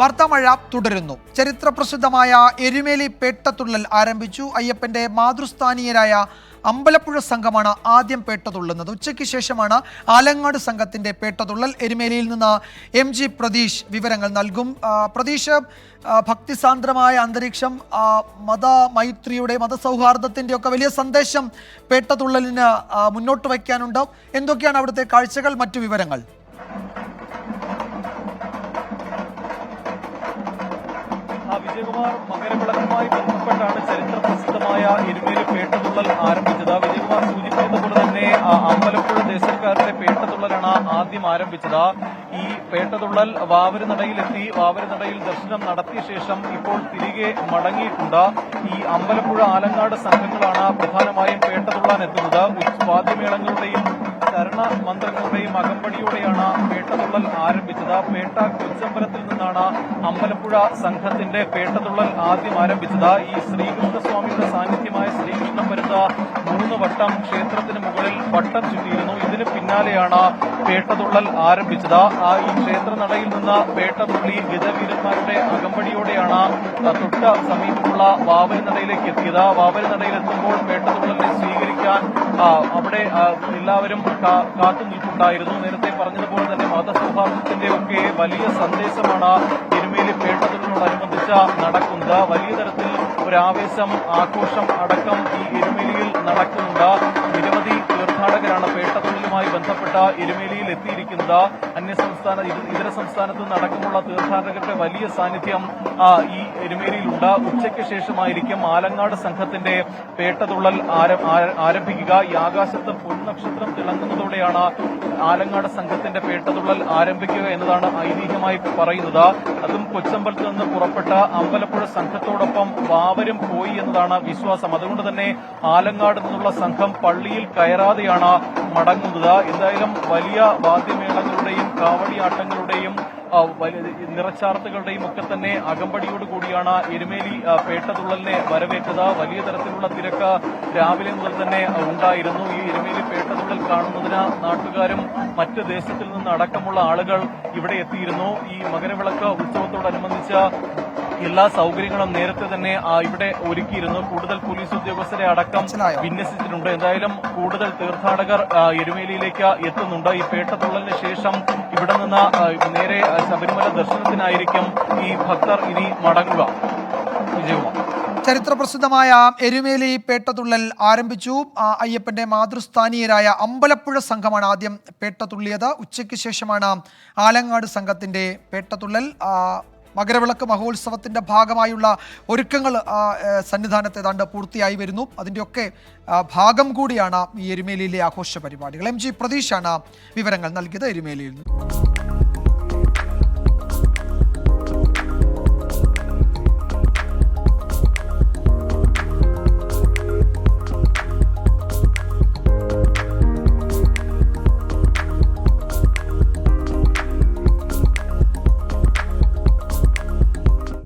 വാർത്താമഴ തുടരുന്നു. ചരിത്ര പ്രസിദ്ധമായ എരുമേലി പേട്ടത്തുള്ളൽ ആരംഭിച്ചു. അയ്യപ്പന്റെ മാതൃസ്ഥാനീയരായ അമ്പലപ്പുഴ സംഘമാണ് ആദ്യം പേട്ടതുള്ളുന്നത്. ഉച്ചയ്ക്ക് ശേഷമാണ് ആലങ്ങാട് സംഘത്തിന്റെ പേട്ടതുള്ളൽ എരുമേലിയിൽ നിന്ന് എം ജി പ്രതീഷ് വിവരങ്ങൾ നൽകും. പ്രതീഷ് ഭക്തിസാന്ദ്രമായ അന്തരീക്ഷം മതമൈത്രിയുടെ മതസൗഹാർദ്ദത്തിന്റെ ഒക്കെ വലിയ സന്ദേശം പേട്ടതുള്ളലിന് മുന്നോട്ട് വയ്ക്കാനുണ്ട്. എന്തൊക്കെയാണ് അവിടുത്തെ കാഴ്ചകൾ? മറ്റു വിവരങ്ങൾ. വിജയകുമാർ മകരവിളക്കുമായി ബന്ധപ്പെട്ടാണ് ചരിത്ര പ്രസിദ്ധമായ എരുമേലി പേട്ടതുള്ളൽ ആരംഭിച്ചത്. വിജയകുമാർ സൂചിപ്പിച്ചതുപോലെ തന്നെ അമ്പലപ്പുഴ ദേശക്കാരുടെ പേട്ടതുള്ളലാണ് ആദ്യം ആരംഭിച്ചത്. ഈ പേട്ടതുള്ളൽ വാവരുനടയിലെത്തി വാവരുനടയിൽ ദർശനം നടത്തിയ ശേഷം ഇപ്പോൾ തിരികെ മടങ്ങിയിട്ടുണ്ട്. ഈ അമ്പലപ്പുഴ ആലങ്ങാട് സംഘങ്ങളാണ് പ്രധാനമായും പേട്ടതുള്ളാൻ എത്തുന്നത് വാദ്യമേളങ്ങളുടെയും ചരണ മന്ത്രങ്ങളുടെയും അകമ്പടിയോടെയാണ് പേട്ടതുള്ളൽ ആരംഭിച്ചത്. പേട്ട കൊച്ചമ്പലത്തിൽ നിന്നാണ് അമ്പലപ്പുഴ സംഘത്തിന്റെ പേട്ടതുള്ളൽ ആദ്യം ആരംഭിച്ചത്. ഈ ശ്രീകൃഷ്ണസ്വാമിയുടെ സാന്നിധ്യമായ ശ്രീകൃഷ്ണ പരുത്ത മൂന്ന് വട്ടം ക്ഷേത്രത്തിന് മുകളിൽ വട്ടം ചുറ്റിയിരുന്നു. ഇതിന് പിന്നാലെയാണ് പേട്ടതുള്ളൽ ആരംഭിച്ചത്. ഈ ക്ഷേത്രനടയിൽ നിന്ന് പേട്ടതുള്ളി ഗജവീരന്മാരുടെ അകമ്പടിയോടെയാണ് തൊട്ട സമീപമുള്ള വാവരുനടയിലേക്ക് എത്തിയത്. വാവരുനടയിലെത്തുമ്പോൾ പേട്ടതുള്ളലിനെ സ്വീകരിക്കാൻ അവിടെ എല്ലാവരും കാത്തു നിൽപ്പുണ്ടായിരുന്നു. നേരത്തെ പറഞ്ഞതുപോലെ തന്നെ മതസൗഹാർദ്ദത്തിന്റെ ഒക്കെ വലിയ സന്ദേശമാണ് തിരുമേലി പേട്ടതിനോടനുബന്ധിച്ച് നടക്കുന്നത്. വലിയ തരത്തിൽ ഒരു ആവേശം ആഘോഷം അടക്കം ഈ എരുമേലിയിൽ നടക്കുന്നുണ്ട്. നിരവധി തീർത്ഥാടകരാണ് പേട്ടതൊഴിലുമായി ബന്ധപ്പെട്ട എരുമേലിയിൽ എത്തിയിരിക്കുന്നത് അന്യസംസ്ഥാന സംസ്ഥാന ഇതര സംസ്ഥാനത്ത് നടക്കുമുള്ള തീർത്ഥാടകരുടെ വലിയ സാന്നിധ്യം ഈ എരുമേലിയിലുണ്ട്. ഉച്ചയ്ക്ക് ശേഷമായിരിക്കും ആലങ്ങാട് സംഘത്തിന്റെ പേട്ടതുള്ളൽ ആരംഭിക്കുക. ഈ ആകാശത്ത് പൊൻനക്ഷത്രം തിളങ്ങുന്നതോടെയാണ് ആലങ്ങാട് സംഘത്തിന്റെ പേട്ടതുള്ളൽ ആരംഭിക്കുക എന്നതാണ് ഐതിഹ്യമായി പറയുന്നത്. അതും കൊച്ചമ്പലത്ത് നിന്ന് പുറപ്പെട്ട അമ്പലപ്പുഴ സംഘത്തോടൊപ്പം വാവരും പോയി എന്നതാണ് വിശ്വാസം. അതുകൊണ്ട് തന്നെ ആലങ്ങാട് നിന്നുള്ള സംഘം പള്ളിയിൽ കയറാതെയാണ് മടങ്ങുന്നത്. എന്തായാലും വലിയ വാദ്യമേളങ്ങളുടെയും കാവടിയാട്ടങ്ങളുടെയും നിറച്ചാർത്തുകളുടെയും ഒക്കെ തന്നെ അകമ്പടിയോട് കൂടിയാണ് എരുമേലി പേട്ടതുള്ളലിനെ വരവേറ്റത്. വലിയ തരത്തിലുള്ള തിരക്ക് രാവിലെ മുതൽ തന്നെ ഉണ്ടായിരുന്നു. ഈ എരുമേലി പേട്ടതുള്ളൽ കാണുന്നതിന് നാട്ടുകാരും മറ്റ് ദേശത്തിൽ നിന്ന് അടക്കമുള്ള ആളുകൾ ഇവിടെ എത്തിയിരുന്നു. ഈ മകരവിളക്ക് ഉത്സവത്തോടനുബന്ധിച്ച് എല്ലാ സൗകര്യങ്ങളും നേരത്തെ തന്നെ ഇവിടെ ഒരുക്കിയിരുന്നു. കൂടുതൽ പോലീസ് ഉദ്യോഗസ്ഥരെ അടക്കം? വിന്യസിച്ചിട്ടുണ്ട്. എന്തായാലും കൂടുതൽ തീർത്ഥാടകർ എരുമേലിയിലേക്ക് എത്തുന്നുണ്ട്. ഈ പേട്ടതുള്ളലിന് ശേഷം ഇവിടെ നിന്ന് നേരെ ശബരിമല ദർശനത്തിനായിരിക്കും ഈ ഭക്തർ ഇനി മടങ്ങുക. വിജയകുമാർ. ചരിത്രപ്രസിദ്ധമായ എരുമേലി പേട്ടതുള്ളൽ ആരംഭിച്ചു. അയ്യപ്പന്റെ മാതൃസ്ഥാനീയരായ അമ്പലപ്പുഴ സംഘമാണ് ആദ്യം പേട്ടതുള്ളിയത് ഉച്ചയ്ക്ക് ശേഷമാണ് ആലങ്ങാട് സംഘത്തിന്റെ പേട്ടതുള്ളൽ മകരവിളക്ക് മഹോത്സവത്തിന്റെ ഭാഗമായുള്ള ഒരുക്കങ്ങൾ സന്നിധാനത്ത് ഏതാണ്ട് പൂർത്തിയായി വരുന്നു. അതിന്റെയൊക്കെ ഭാഗം കൂടിയാണ് ഈ എരുമേലിയിലെ ആഘോഷ പരിപാടികൾ എം ജി പ്രതീഷാണ് വിവരങ്ങൾ നൽകിയത് എരുമേലിയിൽ നിന്ന്.